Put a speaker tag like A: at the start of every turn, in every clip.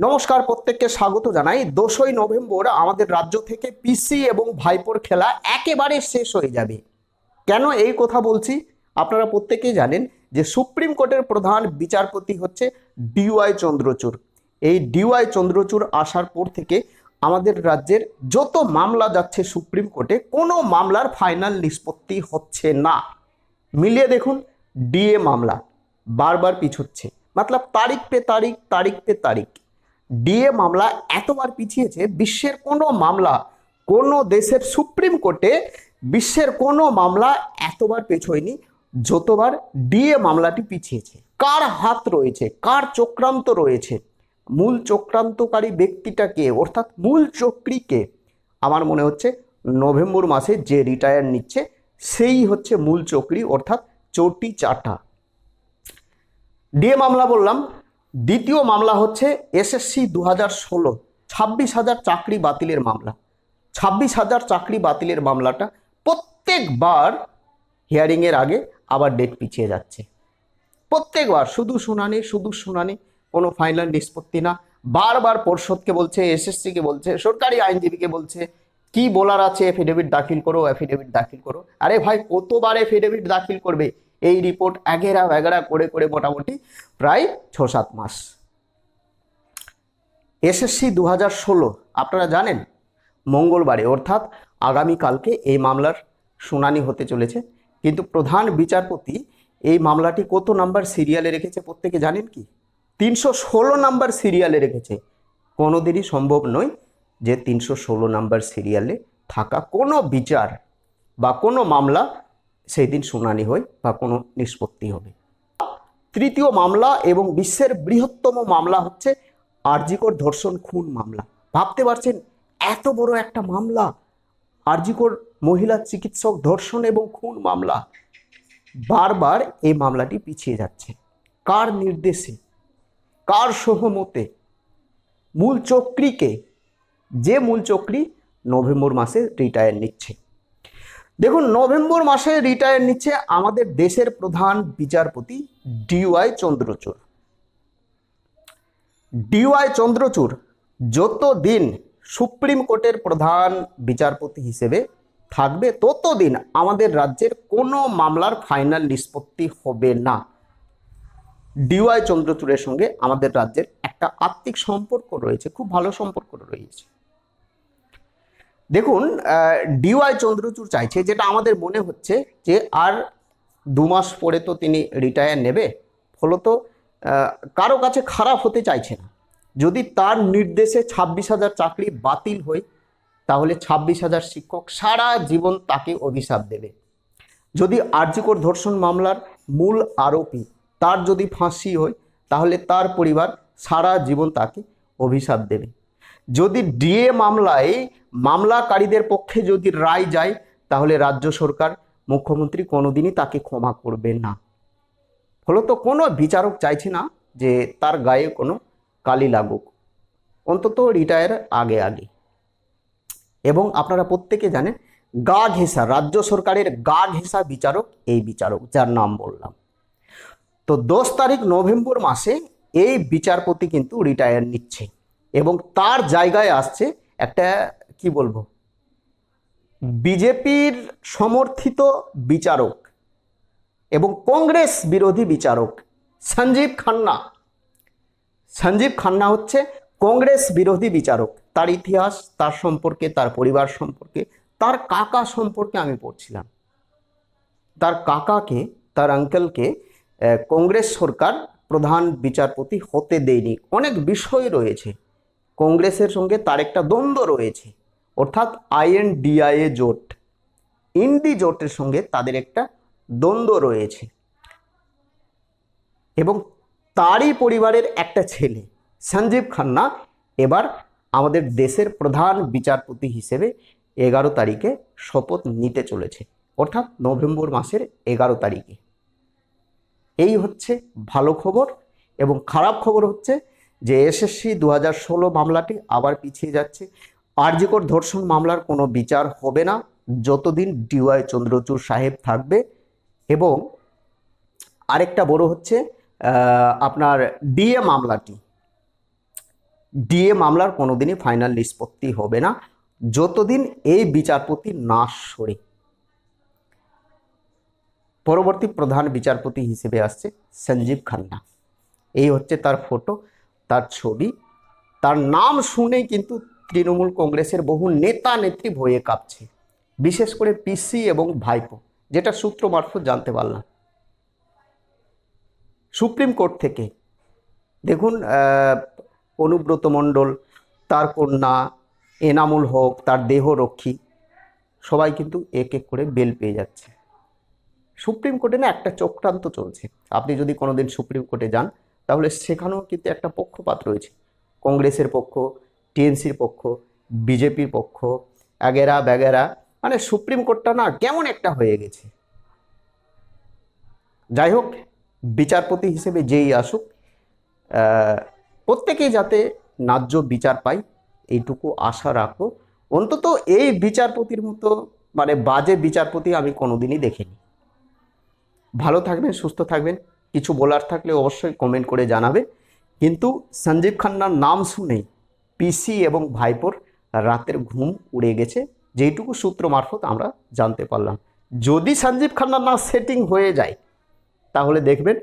A: নমস্কার, প্রত্যেককে স্বাগত জানাই। দোসই নভেম্বর আমাদের রাজ্য থেকে পিসি এবং ভাইপোর খেলা একেবারে শেষ হয়ে যাবে। কেন এই কথা বলছি? আপনারা প্রত্যেকেই জানেন যে সুপ্রিম কোর্টের প্রধান বিচারপতি হচ্ছে ডিওয়াই চন্দ্রচূড়। এই ডিওয়াই চন্দ্রচূড় আসার পর থেকে আমাদের রাজ্যের যত মামলা যাচ্ছে সুপ্রিম কোর্টে, কোনো মামলার ফাইনাল নিষ্পত্তি হচ্ছে না। মিলিয়ে দেখুন ডিএ মামলা বারবার পিছুচ্ছে। মতলব তারিখ পে তারিখ তারিখ পে তারিখ। ডিএ মামলা এতবার পিছিয়েছে, বিশ্বের কোনো মামলা কোনো দেশের সুপ্রিম কোর্টে বিশ্বের কোনো মামলা এতবার পেছোয়নি যতবার ডিএ মামলাটি পিছিয়েছে। কার হাত রয়েছে? কার চক্রান্ত রয়েছে? মূল চক্রান্তকারী ব্যক্তিটাকে, অর্থাৎ মূল চক্রীকে আমার মনে হচ্ছে নভেম্বর মাসে যে রিটায়ার নিচ্ছে, সেই হচ্ছে মূল চক্রী, অর্থাৎ চটি চাটা। ডিএ মামলা বললাম দ্বিতীয় মামলা হচ্ছে এসএসসি দু হাজার ষোলো, ছাব্বিশ হাজার চাকরি বাতিলের মামলা। ছাব্বিশ হাজার চাকরি বাতিলের মামলাটা প্রত্যেকবার হিয়ারিংয়ের আগে আবার ডেট পিছিয়ে যাচ্ছে। প্রত্যেকবার, শুধু শুনানি শুধু শুনানি, কোনো ফাইনাল নিষ্পত্তি না। বারবার পর্ষদকে বলছে, এসএসসিকে বলছে, সরকারি আইনজীবীকে বলছে, কি বলার আছে? এফিডেভিট দাখিল করো এফিডেভিট দাখিল করো। আরে ভাই, কতবার এফিডেভিট দাখিল করবে? এই রিপোর্ট এগেরা ভ্যাগেরা করে করে মোটামুটি প্রায় ছ সাত মাস। এসএসসি দু হাজার ষোলো, আপনারা জানেন, মঙ্গলবারে, অর্থাৎ আগামীকালকে এই মামলার শুনানি হতে চলেছে। কিন্তু প্রধান বিচারপতি এই মামলাটি কত নাম্বার সিরিয়ালে রেখেছে প্রত্যেকে জানেন কি? তিনশো ষোলো নাম্বার সিরিয়ালে রেখেছে। কোনোদিনই সম্ভব নয় যে তিনশো ষোলো নাম্বার সিরিয়ালে থাকা কোনো বিচার বা কোনো মামলা সেই দিন শুনানি হয় বা কোনো নিষ্পত্তি হবে। তৃতীয় মামলা এবং বিশ্বের বৃহত্তম মামলা হচ্ছে আরজিকর ধর্ষণ খুন মামলা। ভাবতে পারছেন, এত বড় একটা মামলা? আরজিকর মহিলা চিকিৎসক ধর্ষণ এবং খুন মামলা। বারবার এই মামলাটি পিছিয়ে যাচ্ছে। কার নির্দেশে? কার সহমতে? মূল চক্রীকে? যে মূল চক্রী নভেম্বর মাসে রিটায়ার নিচ্ছে। দেখুন, নভেম্বর মাসে রিটায়ার নিচ্ছে আমাদের দেশের প্রধান বিচারপতি ডিওয়াই চন্দ্রচূড়। ডিওয়াই চন্দ্রচূড় যতদিন সুপ্রিম কোর্টের প্রধান বিচারপতি হিসেবে থাকবে, ততদিন আমাদের রাজ্যের কোনো মামলার ফাইনাল নিষ্পত্তি হবে না। ডিওয়াই চন্দ্রচূড়ের সঙ্গে আমাদের রাজ্যের একটা আত্মিক সম্পর্ক রয়েছে, খুব ভালো সম্পর্ক রয়েছে। দেখুন ডিওয়াই চন্দ্রচূড় চাইছে, যেটা আমাদের মনে হচ্ছে যে আর দু মাস পরে তো তিনি রিটায়ার নেবে, ফলত কারও কাছে খারাপ হতে চাইছে না। যদি তার নির্দেশে ছাব্বিশ হাজার চাকরি বাতিল হয়, তাহলে ছাব্বিশ হাজার শিক্ষক সারা জীবন তাকে অভিশাপ দেবে। যদি আর্যিকর ধর্ষণ মামলার মূল আরোপি তার যদি ফাঁসি হয়, তাহলে তার পরিবার সারা জীবন তাকে অভিশাপ দেবে। যদি ডিএ মামলায় মামলাকারীদের পক্ষে যদি রায় যায়, তাহলে রাজ্য সরকার, মুখ্যমন্ত্রী কোনোদিনই তাকে ক্ষমা করবে না। ফলত কোনো বিচারক চাইছে না যে তার গায়ে কোনো কালি লাগুক। অন্তত রিটায়ার আগে আগে। এবং আপনারা প্রত্যেকে জানেন, গা ঘেঁষা, রাজ্য সরকারের গা ঘেঁষা বিচারক এই বিচারক, যার নাম বললাম। তো দশ তারিখ নভেম্বর মাসে এই বিচারপতি কিন্তু রিটায়ার নিচ্ছে। এবং তার জায়গায় আসছে একটা, কি বলব, বিজেপির সমর্থিত বিচারক এবং কংগ্রেস বিরোধী বিচারক সঞ্জীব খান্না। সঞ্জীব খান্না হচ্ছে কংগ্রেস বিরোধী বিচারক। তার ইতিহাস, তার সম্পর্কে, তার পরিবার সম্পর্কে, তার কাকা সম্পর্কে আমি পড়ছিলাম। তার কাকাকে, তার আঙ্কেলকে কংগ্রেস সরকার প্রধান বিচারপতি হতে দেয়নি। অনেক বিষয় রয়েছে। কংগ্রেসের সঙ্গে তার একটা দ্বন্দ্ব রয়েছে। অর্থাৎ আইএনডিআইএ জোট, ইন্ডি জোটের সঙ্গে তাদের একটা দ্বন্দ্ব রয়েছে। এবং তারই পরিবারের একটা ছেলে, সঞ্জীব খান্না, এবার আমাদের দেশের প্রধান বিচারপতি হিসেবে এগারো তারিখে শপথ নিতে চলেছে, অর্থাৎ নভেম্বর মাসের এগারো তারিখে। এই হচ্ছে ভালো খবর এবং খারাপ খবর হচ্ছে যে এসএসসি দু ষোলো মামলাটি আবার পিছিয়ে যাচ্ছে। আরজিকর ধর্ষণ মামলার কোনো বিচার হবে না। যতদিন ডিওয়াই চন্দ্রচূড় সাহেব থাকবে এবং আরেকটা বড় হচ্ছে আপনার ডিএ মামলাটি। ডিএ মামলার কোনোদিনই ফাইনাল নিষ্পত্তি হবে না। যতদিন এই বিচারপতি না সরে। পরবর্তী প্রধান বিচারপতি হিসেবে আসছে সঞ্জীব খান্না। এই হচ্ছে তার ফটো তার ছবি। তার নাম শুনেই কিন্তু তৃণমূল কংগ্রেসের বহু নেতা, নেত্রী ভয়ে কাঁপছে। বিশেষ করে পিসি এবং ভাইপো, যেটা সূত্র মারফত জানতে পারলাম। সুপ্রিম কোর্ট থেকে, দেখুন অনুব্রত মণ্ডল, তার কন্যা, এনামুল হক, তার দেহরক্ষী, সবাই কিন্তু এক এক করে বেল পেয়ে যাচ্ছে। সুপ্রিম কোর্টে না একটা চক্রান্ত চলছে। আপনি যদি কোনোদিন সুপ্রিম কোর্টে যান তাহলে সেখানেও কিন্তু একটা পক্ষপাত রয়েছে। কংগ্রেসের পক্ষ, টিএনসির পক্ষ, বিজেপির পক্ষ, এগেরা ব্যাগেরা মানে সুপ্রিম কোর্টটা না কেমন একটা হয়ে গেছে। যাই হোক, বিচারপতি হিসেবে যেই আসুক প্রত্যেকেই যাতে ন্যায্য বিচার পায়, এইটুকু আশা রাখব। অন্তত এই বিচারপতির মতো মানে বাজে বিচারপতি আমি কোনোদিনই দেখিনি। ভালো থাকবেন, সুস্থ থাকবেন। কিছু বলার থাকলে অবশ্যই কমেন্ট করে জানাবে। কিন্তু সঞ্জীব খান্নার নাম শুনেই পিসি এবং ভাইপোর রাতের ঘুম উড়ে গেছে, যেইটুকু সূত্র মারফত আমরা জানতে পারলাম। যদি সঞ্জীব খান্নার না সেটিং হয়ে যায়, তাহলে দেখবেন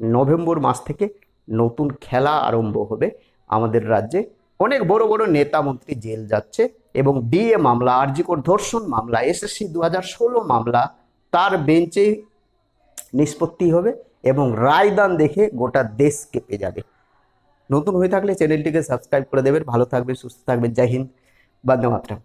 A: নভেম্বর মাস থেকে নতুন খেলা আরম্ভ হবে। আমাদের রাজ্যে অনেক বড় বড় নেতা মন্ত্রী জেল যাচ্ছে এবং ডিএ মামলা আরজিকর ধর্ষণ মামলা এসএসসি দু হাজার ষোলো মামলা, তার বেঞ্চে নিষ্পত্তি হবে। এবং রায়দান দেখে গোটা দেশ কেঁপে যাবে। নতুন হয়ে থাকলে চ্যানেলটিকে সাবস্ক্রাইব করে দেবেন। ভালো থাকবেন, সুস্থ থাকবেন। জয় হিন্দ। বন্দে মাতরম।